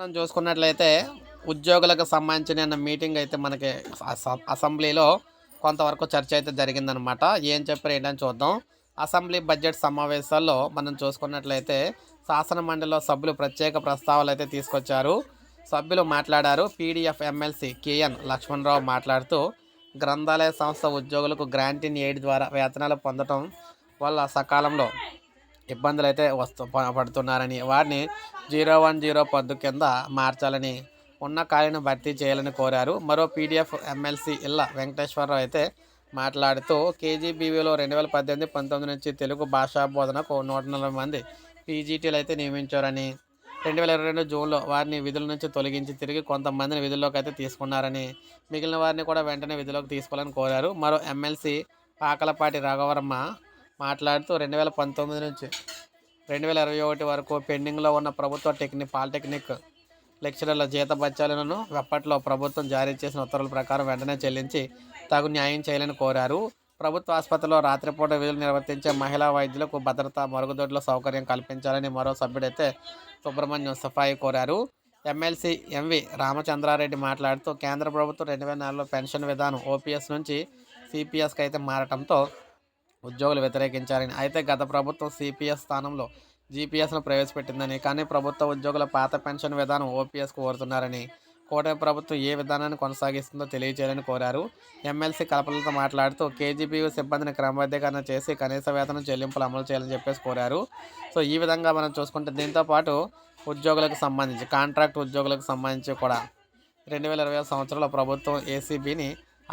మనం చూసుకున్నట్లయితే ఉద్యోగులకు సంబంధించిన మీటింగ్ అయితే మనకి అస- అసెంబ్లీలో కొంతవరకు చర్చ అయితే జరిగిందనమాట. ఏం చెప్పారు ఏంటని చూద్దాం. అసెంబ్లీ బడ్జెట్ సమావేశాల్లో మనం చూసుకున్నట్లయితే శాసన మండలిలో సభ్యులు ప్రత్యేక ప్రస్తావనలు అయితే తీసుకొచ్చారు. సభ్యులు మాట్లాడారు. పీడీఎఫ్ ఎమ్మెల్సీ కేఎన్ లక్ష్మణరావు మాట్లాడుతూ గ్రంథాలయ సంస్థ ఉద్యోగులకు గ్రాంట్ ఇన్ ఎయిడ్ ద్వారా వేతనాలు పొందడం వల్ల సకాలంలో ఇబ్బందులు అయితే వస్తు పడుతున్నారని వారిని జీరో వన్ జీరో పద్దు కింద మార్చాలని ఉన్న ఖాళీని భర్తీ చేయాలని కోరారు. మరో పీడిఎఫ్ ఎమ్మెల్సీ ఇళ్ళ వెంకటేశ్వరరావు అయితే మాట్లాడుతూ కేజీబీవీలో రెండు వేల పద్దెనిమిది పంతొమ్మిది నుంచి తెలుగు భాషా బోధనకు నూట నలభై మంది పీజీటీలు అయితే నియమించారని రెండు వేల ఇరవై రెండు జూన్లో వారిని విధుల నుంచి తొలగించి తిరిగి కొంతమందిని విధుల్లోకి అయితే తీసుకున్నారని మిగిలిన వారిని కూడా వెంటనే విధుల్లోకి తీసుకోవాలని కోరారు. మరో ఎమ్మెల్సీ పాకలపాటి రాఘవరమ్మ మాట్లాడుతూ రెండు వేల పంతొమ్మిది నుంచి రెండు వేల ఇరవై ఒకటి వరకు పెండింగ్లో ఉన్న ప్రభుత్వ టెక్నిక్ పాలిటెక్నిక్ లెక్చరర్ల జీత బత్యాలను అప్పట్లో ప్రభుత్వం జారీ చేసిన ఉత్తర్వుల ప్రకారం వెంటనే చెల్లించి తగు న్యాయం చేయాలని కోరారు. ప్రభుత్వ ఆసుపత్రిలో రాత్రిపూట విధులు నిర్వర్తించే మహిళా వైద్యులకు భద్రత మరుగుదొడ్ల సౌకర్యం కల్పించాలని మరో సభ్యుడైతే సుబ్రహ్మణ్యం సఫాయి కోరారు. ఎమ్మెల్సీ ఎంవి రామచంద్రారెడ్డి మాట్లాడుతూ కేంద్ర ప్రభుత్వం రెండు వేల నాలుగులో పెన్షన్ విధానం ఓపీఎస్ నుంచి సిపిఎస్కి అయితే మారటంతో ఉద్యోగులు వ్యతిరేకించారని. అయితే గత ప్రభుత్వం సిపిఎస్ స్థానంలో జీపీఎస్ను ప్రవేశపెట్టిందని కానీ ప్రభుత్వ ఉద్యోగుల పాత పెన్షన్ విధానం ఓపీఎస్కు కోరుతున్నారని కూటమి ప్రభుత్వం ఏ విధానాన్ని కొనసాగిస్తుందో తెలియజేయాలని కోరారు. ఎమ్మెల్సీ కలపలతో మాట్లాడుతూ కేజీబీ సిబ్బందిని క్రమబద్ధీకరణ చేసి కనీస వేతనం చెల్లింపులు అమలు చేయాలని చెప్పేసి కోరారు. సో ఈ విధంగా మనం చూసుకుంటే దీంతో పాటు ఉద్యోగులకు సంబంధించి కాంట్రాక్ట్ ఉద్యోగులకు సంబంధించి కూడా రెండు వేల ఇరవై సంవత్సరంలో ప్రభుత్వం ఏసీబీని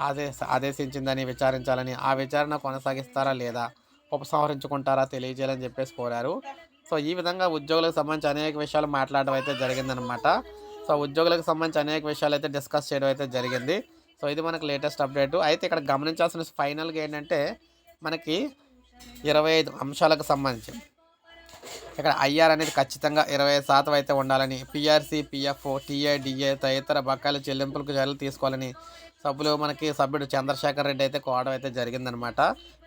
ఆదేశ ఆదేశించిందని విచారించాలని ఆ విచారణ కొనసాగిస్తారా లేదా ఉపసంహరించుకుంటారా తెలియజేయాలని చెప్పేసి కోరారు. సో ఈ విధంగా ఉద్యోగులకు సంబంధించి అనేక విషయాలు మాట్లాడడం అయితే జరిగిందనమాట సో ఉద్యోగులకు సంబంధించి అనేక విషయాలు అయితే డిస్కస్ చేయడం అయితే జరిగింది. సో ఇది మనకు లేటెస్ట్ అప్డేట్. అయితే ఇక్కడ గమనించాల్సిన ఫైనల్గా ఏంటంటే మనకి ఇరవై ఐదు అంశాలకు సంబంధించి ఇక్కడ ఐఆర్ అనేది ఖచ్చితంగా ఇరవై శాతం అయితే ఉండాలని పిఆర్సీ పిఎఫ్ టీఏడిఏ తదితర బకాయిల చెల్లింపులకు చర్యలు తీసుకోవాలని సభ్యులు మనకి సభ్యుడు చంద్రశేఖర్ రెడ్డి అయితే కోవడం అయితే జరిగిందనమాట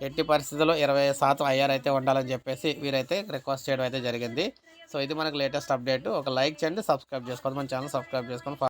ఎట్టి పరిస్థితుల్లో ఇరవై శాతం ఐఆర్ అయితే ఉండాలని చెప్పేసి వీరైతే రిక్వెస్ట్ చేయడం అయితే జరిగింది. సో ఇది మనకు లేటెస్ట్ అప్డేట్. ఒక లైక్ చేయండి సబ్స్క్రైబ్ చేసుకోండి మన ఛానల్ సబ్స్క్రైబ్ చేసుకొని